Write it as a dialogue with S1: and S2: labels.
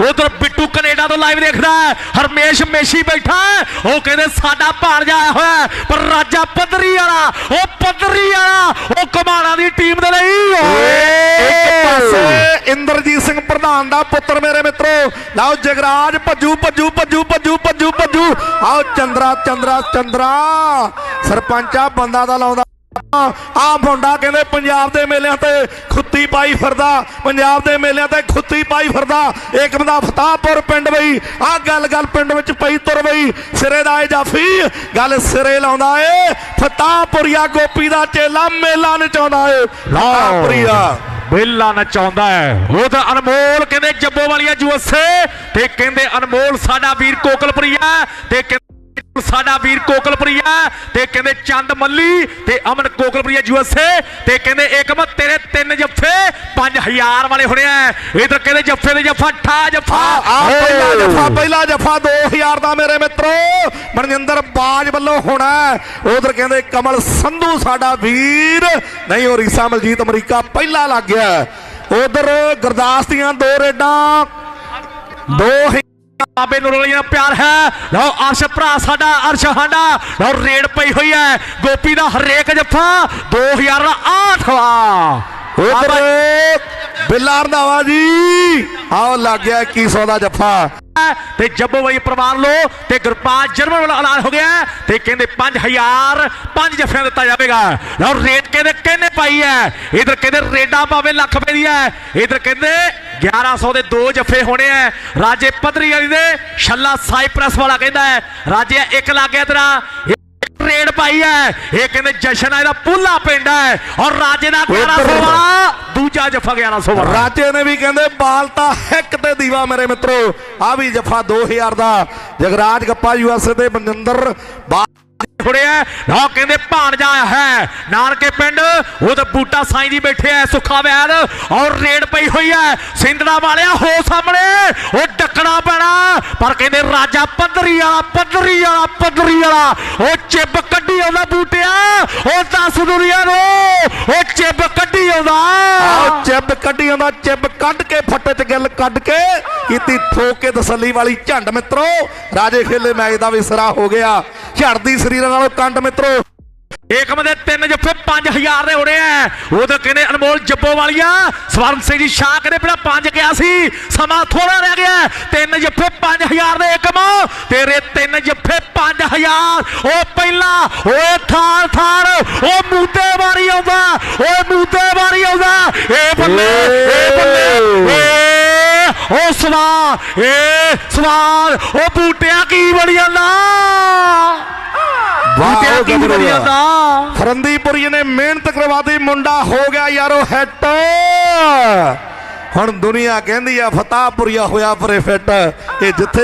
S1: ਉਧਰ ਬਿੱਟੂ ਕੈਨੇਡਾ ਤੋਂ ਲਾਈਵ ਦੇਖਦਾ ਹੈ। ਹਰਮੇਸ਼ ਮੇਸ਼ੀ ਬੈਠਾ ਹੈ। ਉਹ ਕਹਿੰਦੇ ਸਾਡਾ ਭਾਣਜਾ ਆਇਆ ਹੋਇਆ ਪਰ ਰਾਜਾ ਪੱਧਰੀ ਵਾਲਾ ਉਹ ਪੱਧਰੀ ਵਾਲਾ ਉਹ ਕਮਾਣਾ ਦੀ ਟੀਮ ਦੇ ਲਈ।
S2: ਇੱਕ ਪਾਸੇ ਇੰਦਰਜੀਤ ਸਿੰਘ ਪ੍ਰਧਾਨ ਦਾ ਪੁੱਤਰ ਮੇਰੇ ਮਿੱਤਰੋ। ਲਓ ਜਗਰਾਜ ਭੱਜੂ ਭੱਜੂ ਭੱਜੂ ਭੱਜੂ ਭੱਜੂ ਭੱਜੂ। ਆਓ ਚੰਦਰਾ ਚੰਦਰਾ ਚੰਦਰਾ। ਸਰਪੰਚਾ ਬੰਦਾ ਦਾ ਲਾਉਂਦਾ। ਆ ਮੁੰਡਾ ਕਹਿੰਦੇ ਪੰਜਾਬ ਦੇ ਮੇਲਿਆਂ ਤੇ ਖੁੱਤੀ ਪਾਈ ਫਿਰਦਾ, ਪੰਜਾਬ ਦੇ ਮੇਲਿਆਂ ਤੇ ਖੁੱਤੀ ਪਾਈ ਫਿਰਦਾ। ਇੱਕ ਬੰਦਾ ਫਤਾਹਪੁਰ ਪਿੰਡ ਬਈ ਆ ਗੱਲ ਗੱਲ ਪਿੰਡ ਵਿੱਚ ਪਈ ਤੁਰ ਬਈ। ਸਿਰੇ ਦਾ ਜਾਫੀ ਗੱਲ ਸਿਰੇ ਲਾਉਂਦਾ ਏ। ਫਤਾਹਪੁਰੀਆ ਗੋਪੀ ਦਾ ਚੇਲਾ ਮੇਲਾ ਨਚਾਉਂਦਾ ਏ। ਫਤਾਹਪੁਰੀਆ।
S1: ਮੇਲਾ ਨਚਾਉਂਦਾ ਹੈ ਉਹ ਤਾਂ ਅਨਮੋਲ ਕਹਿੰਦੇ ਜੱਬੋ ਵਾਲੀਆ ਯੂਐਸਏ ਤੇ ਕਹਿੰਦੇ ਅਨਮੋਲ ਸਾਡਾ ਵੀਰ ਕੋਕਲਪੁਰੀਆ ਤੇ ਸਾਡਾ ਵੀਰ ਕੋਕਲਪੁਰੀਆ ਤੇ ਕਹਿੰਦੇ ਚੰਦ ਮੱਲੀ ਤੇ ਅਮਨ ਕੋਕਲਪੁਰੀਆ ਯੂਐਸਏ ਤੇ ਕਹਿੰਦੇ ਏਕਮ ਤੇਰੇ ਤਿੰਨ ਜੱਫੇ 5000 ਵਾਲੇ ਹੋਣੇ ਆ। ਇਧਰ ਕਹਿੰਦੇ ਜੱਫੇ ਦੇ ਜੱਫਾ ਠਾ ਜੱਫਾ।
S2: ਆ ਪਹਿਲਾ ਜਫਾ ਪਹਿਲਾ ਜਫਾ 2000 ਦਾ ਮੇਰੇ ਮਿੱਤਰੋ। ਮਨਜਿੰਦਰ ਬਾਜ ਵੱਲੋਂ ਹੋਣਾ ਉਧਰ ਕਹਿੰਦੇ ਕਮਲ ਸੰਧੂ ਸਾਡਾ ਵੀਰ। ਨਹੀਂ ਉਹ ਰੀਸਾ ਮਲਜੀਤ ਅਮਰੀਕਾ ਪਹਿਲਾ ਲੱਗ ਗਿਆ ਉਧਰ ਗੁਰਦਾਸ ਦੀਆਂ ਦੋ ਰੇਡਾਂ। ਦੋ ਹੀ-
S1: ਬਾਬੇ ਨੂਰ ਵਾਲੀ ਨਾਲ ਪਿਆਰ ਹੈ। ਲਓ ਅਰਸ਼ ਭਰਾ ਸਾਡਾ ਅਰਸ਼ ਸਾਡਾ। ਲਓ ਰੇਡ ਪਈ ਹੋਈ ਹੈ। ਗੋਪੀ ਦਾ ਹਰੇਕ ਜੱਫਾ 2000 ਦਾ ਆਠਵਾਂ
S2: ਉਧਰ ਬਿੱਲਾ ਰੰਧਾਵਾ ਜੀ। ਆਓ ਲੱਗ ਗਿਆ 2100 ਦਾ ਜਫਾ।
S1: ਤੇ ਜੱਬੋ ਬਾਈ ਪ੍ਰਵਾਨ ਲੋ ਤੇ ਗੁਰਪਾਲ ਜਰਮਨ ਵਾਲਾ ਐਲਾਨ ਹੋ ਗਿਆ ਤੇ ਕਹਿੰਦੇ 5000 ਪੰਜ ਜੱਫਿਆਂ ਦਿੱਤਾ ਜਾਵੇਗਾ। ਲਓ ਰੇਟ ਕਹਿੰਦੇ ਕਿਹਨੇ ਪਾਈ ਹੈ? ਇਧਰ ਕਹਿੰਦੇ ਰੇਡਾਂ ਪਾਵੇ ਲੱਖ ਰੁਪਏ ਦੀ ਹੈ। ਇਧਰ ਕਹਿੰਦੇ 1100 ਦੇ ਦੋ ਜੱਫੇ ਹੋਣੇ ਆ ਰਾਜੇ ਪੱਧਰੀ ਵਾਲੀ ਦੇ ਛੱਲਾ ਸਾਈਪ੍ਰੈਸ ਵਾਲਾ ਕਹਿੰਦਾ ਹੈ ਰਾਜੇ ਇੱਕ ਲੱਗ ਗਿਆ ਤੇਰਾ। ਇੱਕ ਰੇਡ ਪਾਈ ਹੈ ਇਹ ਕਹਿੰਦੇ ਜਸ਼ਨ ਆ ਇਹਦਾ ਪੁੱਲਾ ਪਿੰਡ ਹੈ ਔਰ ਰਾਜੇ ਦਾ 1100 ਵਾਲਾ ਦੂਜਾ ਜੱਫਾ 1100 ਵਾਲਾ।
S2: ਰਾਜੇ ਨੇ ਵੀ ਕਹਿੰਦੇ ਬਾਲਤਾ ਇੱਕ ਤੇ ਦੀਵਾ ਮੇਰੇ ਮਿੱਤਰੋ। ਆ ਵੀ ਜਫਾ 2000 ਦਾ। ਜਗਰਾਜ ਗੱਪਾ ਯੂਐਸਏ ਤੇ ਮਨਿੰਦਰ ਬਾ
S1: ਫੁੜਿਆ ਨਾ ਕਹਿੰਦੇ ਭਾਣਜਾ ਹੈ। ਨਾਨਕੇ ਪਿੰਡ, ਉਹ ਤਾਂ ਬੂਟਾ ਸਾਈਂ ਜੀ ਬੈਠੇ ਸੁੱਖਾ ਵੈਦ, ਔਰ ਰੇਡ ਪਈ ਹੋਈ ਐ ਸਿੰਦੜਾ ਵਾਲਿਆ ਹੋ ਸਾਹਮਣੇ, ਉਹ ਡੱਕਣਾ ਪੈਣਾ। ਪਰ ਕਹਿੰਦੇ ਰਾਜਾ ਪੱਧਰੀ ਵਾਲਾ ਪੱਧਰੀ ਵਾਲਾ ਪੱਧਰੀ ਵਾਲਾ। ਉਹ ਚਿੱਬ ਕੱਢੀ ਆਉਂਦਾ ਬੂਟਿਆ, ਉਹ ਦੱਸ ਦੁਨੀਆ ਨੂੰ, ਉਹ ਚਿੱਬ ਕੱਢੀ ਆਉਂਦਾ।
S2: ਆਓ ਚਿੱਬ ਕੱਢੀ ਆਉਂਦਾ, ਚਿੱਬ ਕੱਢ ਕੇ ਫੱਟੇ ਚ ਗਿੱਲ ਕੱਢ ਕੇ ਕੀਤੀ ਠੋਕ ਕੇ ਤਸੱਲੀ ਵਾਲੀ ਝੰਡ, ਮਿੱਤਰੋ। ਰਾਜੇ ਖੇਲੇ ਮੈਚ ਦਾ ਵੀ ਸਿਰਾ ਹੋ ਗਿਆ। ਝੜਦੀ ਸਰੀਰਾਂ ਨਾਲੋਂ ਕੰਡ ਮਿੱਤਰੋ।
S1: ਏਕਮ ਦੇ ਤਿੰਨ ਜੱਫੇ 5000 ਦੇ ਹੋਣੇ ਐ। ਉਹ ਕਹਿੰਦੇ ਅਨਮੋਲ ਜੱਬੋ ਵਾਲੀਆ। ਸਵਰਨ ਸਿੰਘ ਜੀ ਸ਼ਾਹ ਕਹਿੰਦੇ ਪਹਿਲਾਂ ਪੰਜ ਕਿਹਾ ਸੀ। ਸਮਾਂ ਥੋੜਾ ਰਹਿ ਗਿਆ ਤਿੰਨ ਜੱਫੇ 5000 ਦੇ ਏਕਮ। ਤੇਰੇ ਤਿੰਨ ਜੱਫੇ 5000 ਉਹ ਪਹਿਲਾਂ, ਓਏ ਥਾਲ ਥਾਲ ਉਹ ਮੂਤੇ ਵਾਰੀ ਆਉਂਦਾ। ਓਏ ਮੂਤੇ ਵਾਰੀ ਆਉਂਦਾ। ਏ ਬੱਲੇ ਏ ਬੱਲੇ ਏ, ਉਹ ਸਵਾਰ, ਏ ਸਵਾਰ। ਉਹ ਬੂਟਿਆ ਕੀ ਬਣ ਜਾਂਦਾ? ਬਣ ਜਾਂਦਾ
S2: ਫਰੰਦੀਪੁਰੀ ਨੇ ਮਿਹਨਤ ਕਰਵਾਦੀ ਮੁੰਡਾ ਹੋ ਗਿਆ ਯਾਰੋ ਹਿੱਟ ਹੁਣ ਦੁਨੀਆ ਕਹਿੰਦੀ ਆ ਫਤਾਹਪੁਰੀਆ ਹੋਇਆ ਪਰੇ ਫਿੱਟ। ਇਹ ਜਿੱਥੇ